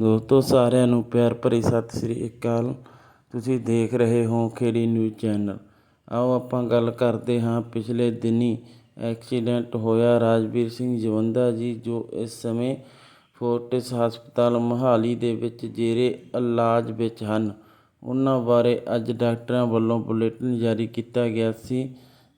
ਦੋਸਤੋ, ਸਾਰਿਆਂ ਨੂੰ ਪਿਆਰ ਭਰੀ ਸਤਿ ਸ੍ਰੀ ਅਕਾਲ। ਤੁਸੀਂ ਦੇਖ ਰਹੇ ਹੋ ਖੇੜੀ ਨਿਊਜ਼ ਚੈਨਲ। ਆਓ, ਆਪਾਂ ਗੱਲ ਕਰਦੇ ਹਾਂ। ਪਿਛਲੇ ਦਿਨੀ ਐਕਸੀਡੈਂਟ ਹੋਇਆ ਰਾਜਵੀਰ ਸਿੰਘ ਜਵੰਦਾ ਜੀ, ਜੋ ਇਸ ਸਮੇਂ ਫੋਰਟਿਸ ਹਸਪਤਾਲ ਮੋਹਾਲੀ ਦੇ ਵਿੱਚ ਜੇਰੇ ਇਲਾਜ ਵਿੱਚ ਹਨ। ਉਹਨਾਂ ਬਾਰੇ ਅੱਜ ਡਾਕਟਰਾਂ ਵੱਲੋਂ ਬੁਲੇਟਿਨ ਜਾਰੀ ਕੀਤਾ ਗਿਆ ਸੀ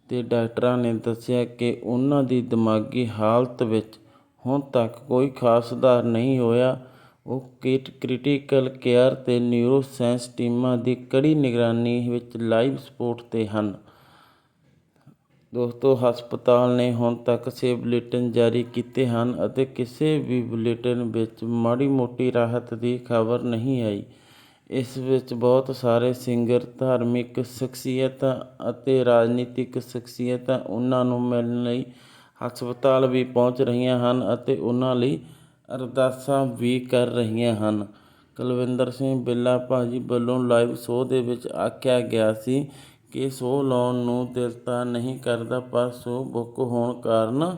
ਤੇ ਡਾਕਟਰਾਂ ਨੇ ਦੱਸਿਆ ਕਿ ਉਹਨਾਂ ਦੀ ਦਿਮਾਗੀ ਹਾਲਤ ਵਿੱਚ ਹੁਣ ਤੱਕ ਕੋਈ ਖਾਸ ਸੁਧਾਰ ਨਹੀਂ ਹੋਇਆ। ਉਹ ਕਿਟ ਕ੍ਰਿਟੀਕਲ ਕੇਅਰ ਅਤੇ ਨਿਊਰੋ ਸਾਇੰਸ ਟੀਮਾਂ ਦੀ ਕੜੀ ਨਿਗਰਾਨੀ ਵਿੱਚ ਲਾਈਵ ਸਪੋਰਟ ਤੇ ਹਨ। ਦੋਸਤੋ, ਹਸਪਤਾਲ ਨੇ ਹੁਣ ਤੱਕ ਛੇ ਬੁਲੇਟਿਨ ਜਾਰੀ ਕੀਤੇ ਹਨ ਅਤੇ ਕਿਸੇ ਵੀ ਬੁਲੇਟਿਨ ਵਿੱਚ ਮਾੜੀ ਮੋਟੀ ਰਾਹਤ ਦੀ ਖਬਰ ਨਹੀਂ ਆਈ। ਇਸ ਵਿੱਚ ਬਹੁਤ ਸਾਰੇ ਸਿੰਗਰ, ਧਾਰਮਿਕ ਸ਼ਖਸੀਅਤਾਂ ਅਤੇ ਰਾਜਨੀਤਿਕ ਸ਼ਖਸੀਅਤਾਂ ਉਹਨਾਂ ਨੂੰ ਮਿਲਣ ਲਈ ਹਸਪਤਾਲ ਵੀ ਪਹੁੰਚ ਰਹੀਆਂ ਹਨ ਅਤੇ ਉਹਨਾਂ ਲਈ ਅਰਦਾਸਾਂ ਵੀ ਕਰ ਰਹੀਆਂ ਹਨ। ਕੁਲਵਿੰਦਰ ਸਿੰਘ ਬਿੱਲਾ ਭਾਜੀ ਵੱਲੋਂ ਲਾਈਵ ਸ਼ੋਅ ਦੇ ਵਿੱਚ ਆਖਿਆ ਗਿਆ ਸੀ ਕਿ ਸ਼ੋਅ ਲਾਉਣ ਨੂੰ ਦਿਲ ਤਾਂ ਨਹੀਂ ਕਰਦਾ, ਪਰ ਸ਼ੋਅ ਬੁੱਕ ਹੋਣ ਕਾਰਨ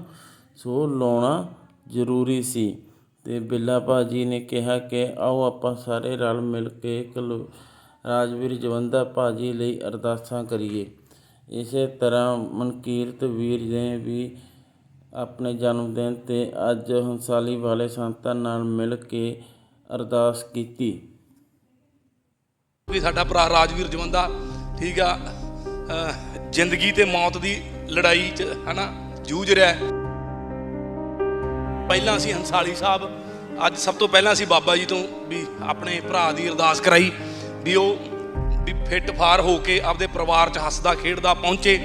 ਸ਼ੋਅ ਲਾਉਣਾ ਜ਼ਰੂਰੀ ਸੀ। ਤੇ ਬਿੱਲਾ ਭਾਜੀ ਨੇ ਕਿਹਾ ਕਿ ਆਓ ਆਪਾਂ ਸਾਰੇ ਰਲ ਮਿਲ ਕੇ ਕੁਲ, ਰਾਜਵੀਰ ਜਵੰਦਾ ਭਾਜੀ ਲਈ ਅਰਦਾਸਾਂ ਕਰੀਏ। ਇਸੇ ਤਰ੍ਹਾਂ ਮਨਕੀਰਤ ਵੀਰ ਨੇ ਵੀ ਆਪਣੇ ਜਨਮ ਦਿਨ ਤੇ ਅੱਜ ਹੰਸਾਲੀ ਵਾਲੇ ਸੰਤਾਂ ਨਾਲ ਮਿਲ ਕੇ ਅਰਦਾਸ ਕੀਤੀ। ਵੀ ਸਾਡਾ ਭਰਾ ਰਾਜਵੀਰ ਜਵੰਦਾ, ਠੀਕ ਆ ਜ਼ਿੰਦਗੀ ਤੇ ਮੌਤ ਦੀ ਲੜਾਈ 'ਚ, ਹਨਾ, ਜੂਝ ਰਿਹਾ ਪਹਿਲਾਂ ਅਸੀਂ ਹੰਸਾਲੀ ਸਾਹਿਬ, ਅੱਜ ਸਭ ਤੋਂ ਪਹਿਲਾਂ ਅਸੀਂ ਬਾਬਾ ਜੀ ਤੋਂ ਵੀ ਆਪਣੇ ਭਰਾ ਦੀ ਅਰਦਾਸ ਕਰਾਈ, ਵੀ ਉਹ ਵੀ ਫਿੱਟ ਫਾਰ ਹੋ ਕੇ ਆਪਦੇ ਪਰਿਵਾਰ 'ਚ ਹੱਸਦਾ, ਖੇਡਦਾ ਪਹੁੰਚੇ।